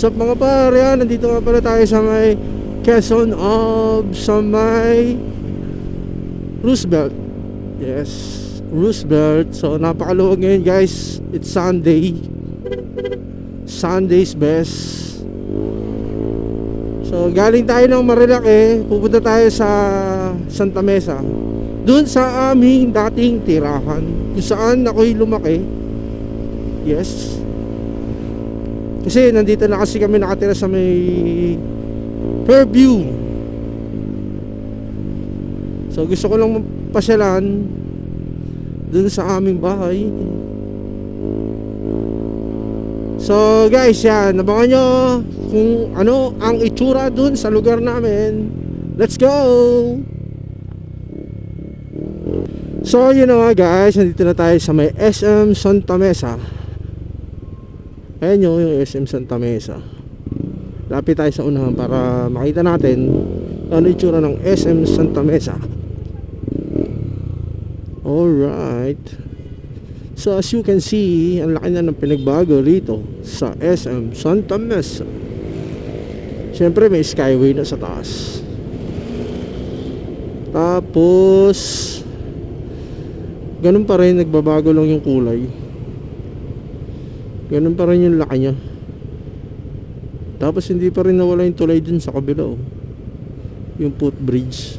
Up mga pare? ah? Nandito nga pala tayo sa may Quezon of sa may Roosevelt. Yes, Roosevelt. So napakaluwag ngayon guys. It's Sunday. Sunday's best. So galing tayo ng Marilake, pupunta tayo sa Santa Mesa. Doon sa aming dating tirahan, kung saan ako'y lumaki. Yes. Kasi nandito na kasi kami nakatira sa may Fairview. So gusto ko lang pasyalan dun sa aming bahay. So guys, yan, abangan nyo kung ano ang itsura dun sa lugar namin. Let's go! So yun na nga guys, nandito na tayo sa may SM Santa Mesa. Ayan yun, yung SM Santa Mesa. Lapit tayo sa unahan para makita natin ano yung itsura ng SM Santa Mesa. Alright. So as you can see, ang laki na ng pinagbago rito sa SM Santa Mesa. Siyempre may skyway na sa taas. Tapos ganun pa rin nagbabago lang yung kulay. Ganun pa rin yung laki niya. Tapos hindi pa rin nawala yung tulay dun sa kabila oh. Yung footbridge.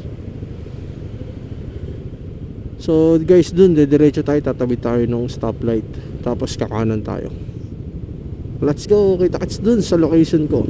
So guys dun, diretso tayo, tatabi tayo ng stoplight. Tapos kakanan tayo. Let's go, kita-kits dun sa location ko.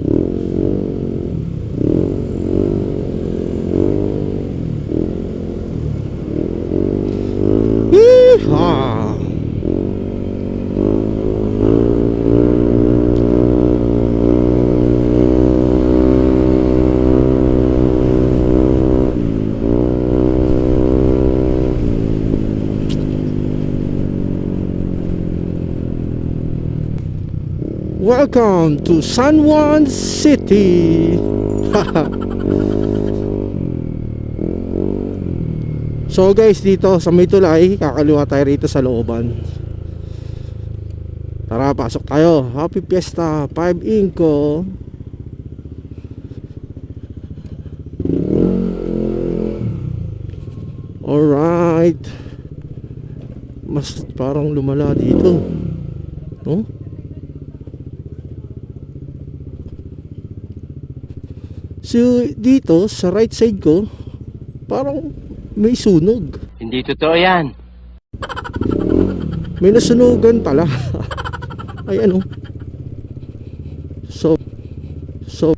Welcome to San Juan City. so guys, dito sa may tulay, kakaliwa tayo rito sa looban. Tara, pasok tayo. Happy Fiesta, 5 Inco. Alright. Mas parang lumala dito. No? So dito sa right side ko parang may sunog. Hindi totoo yan. May nasunugan pala. Ay ano? So so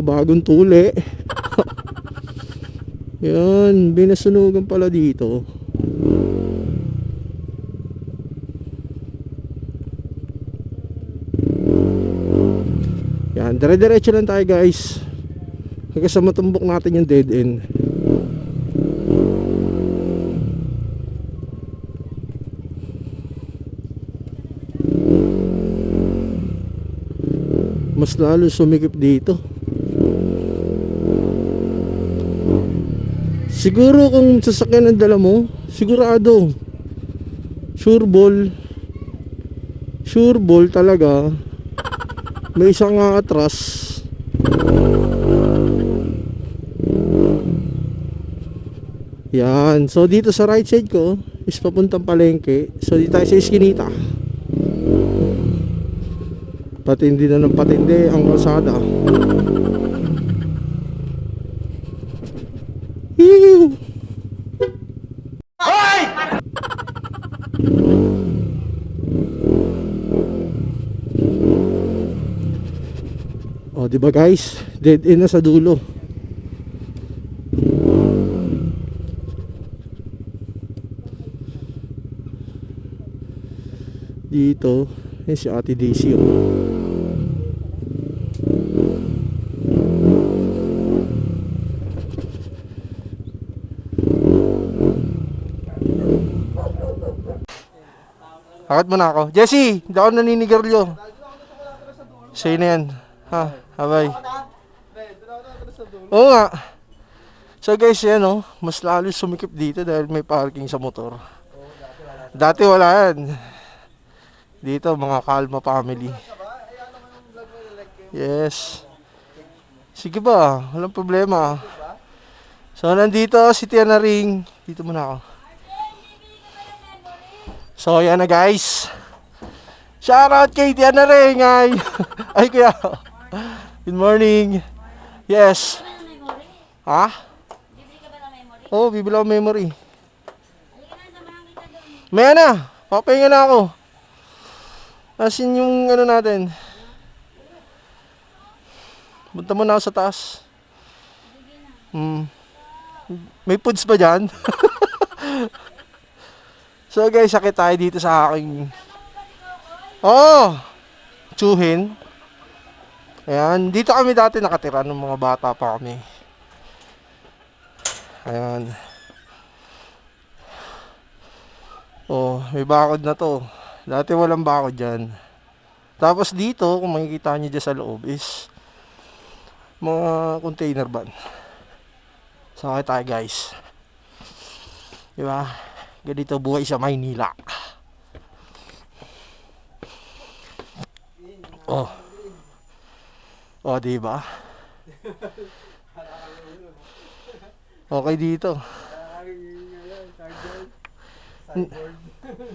bagong tuli. Yan, may nasunugan pala dito. Yan, dire-diretso lang tayo guys. Hanggang sa matumbok natin yung dead end. Mas lalo sumikip dito. Siguro kung sasakyan ang dala mo, sigurado. Sure ball. Sure ball talaga. May isang nga atras. Yan. So dito sa right side ko is papuntang palengke. So dito tayo sa iskinita. Patindi na ng patindi ang kalsada. O, di ba guys? Dead end na sa dulo. Dito, eh si Ate Daisy. Oh. Akit mo na ako. Jesse, hindi ako naninigarilyo. Sa'yo na yan. Ha, habay. Oo nga. So guys, yan oh, mas lalo sumikip dito dahil may parking sa motor. Dati wala yan. Dito, mga kalma family. Yes. Sige ba, walang problema. So, nandito si Tiana Ring. Dito muna ako. So, yan na guys. Shoutout kay Tiana Ring. Ay, ay kuya. Good morning. Yes. Ha? Oo, oh, bibili memory. Maya na. Papahinga na ako. As yung ano natin. Punta mo na ako sa taas. Hmm. May foods pa dyan? so guys, sakit tayo dito sa aking... Oh! Tsuhin. Ayan. Dito kami dati nakatira nung mga bata pa kami. Ayan. Oh, may bakod na to. Dati walang bakod dyan. Tapos dito, kung makikita nyo dyan sa loob is mga container van. Sakay tayo guys. Diba? Ganito buhay sa Maynila. Oh. Oh, diba? Okay dito.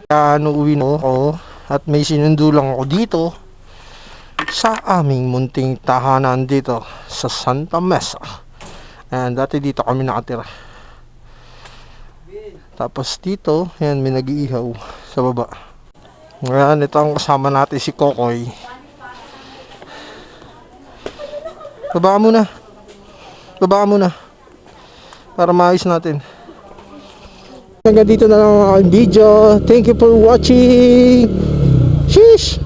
Ano uwi na ako at may sinundo lang ako dito sa aming munting tahanan dito sa Santa Mesa. Ayan, dati dito kami nakatira. Tapos dito, ayan, may nag-iihaw sa baba. Ayan, ito ang kasama natin si Kokoy. Baba ka muna. Baba ka muna. Para maayos natin. Hanggang dito na lang ang video. Thank you for watching. Sheesh!